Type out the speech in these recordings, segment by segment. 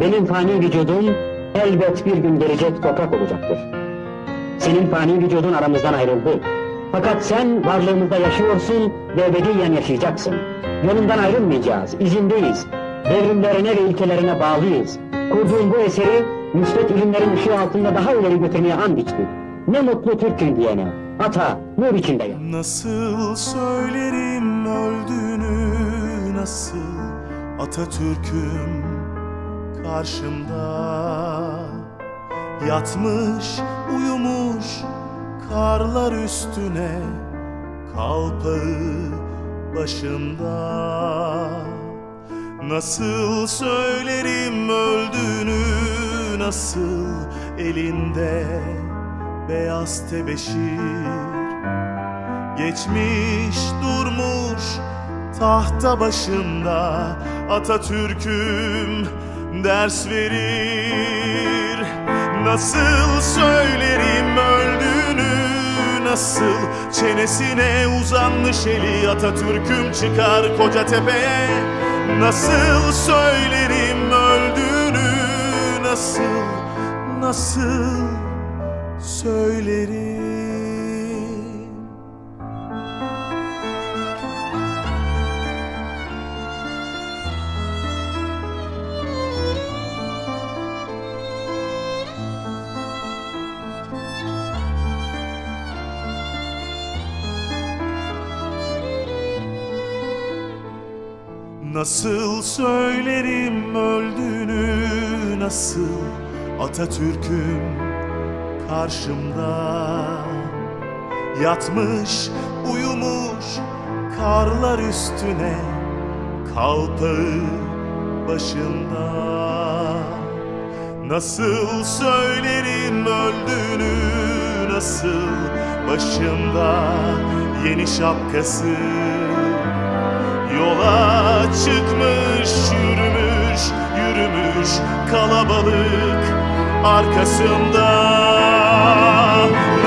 Benim fani vücudum elbet bir gün gelecek toprak olacaktır. Senin fani vücudun aramızdan ayrıldı. Fakat sen varlığımızda yaşıyorsun ve ebediyen yaşayacaksın. Yolundan ayrılmayacağız, izindeyiz. Devrimlerine ve ilkelerine bağlıyız. Kurduğun bu eseri müsbet ilimlerin ışığı altında daha ileri götürmeye and içtik. Ne mutlu Türk'ün diyene. Ata, nur içinde yat. Nasıl söylerim öldüğünü nasıl Atatürk'üm karşımda. Yatmış uyumuş karlar üstüne Kalpağı başında Nasıl söylerim öldüğünü nasıl elinde beyaz tebeşir. Geçmiş durmuş tahta başında Atatürk'üm ders verir. Nasıl söylerim öldüğünü nasıl Çenesine uzanmış eli Atatürk'üm çıkar koca tepeye. Nasıl söylerim öldüğünü nasıl Nasıl söylerim Nasıl söylerim öldüğünü nasıl Atatürk'üm karşımda? Yatmış uyumuş karlar üstüne Kalpağı başında. Nasıl söylerim öldüğünü nasıl Başında? Yeni şapkası Yola çıkmış, yürümüş, yürümüş kalabalık arkasında.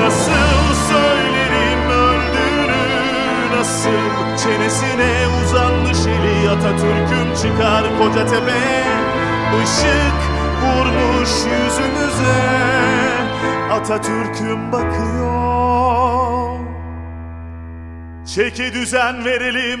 Nasıl söylerim öldüğünü, nasıl çenesine uzanmış eli Atatürk'üm çıkar koca tepe. Işık vurmuş yüzümüze Atatürk'üm bakıyor. Çeki düzen verelim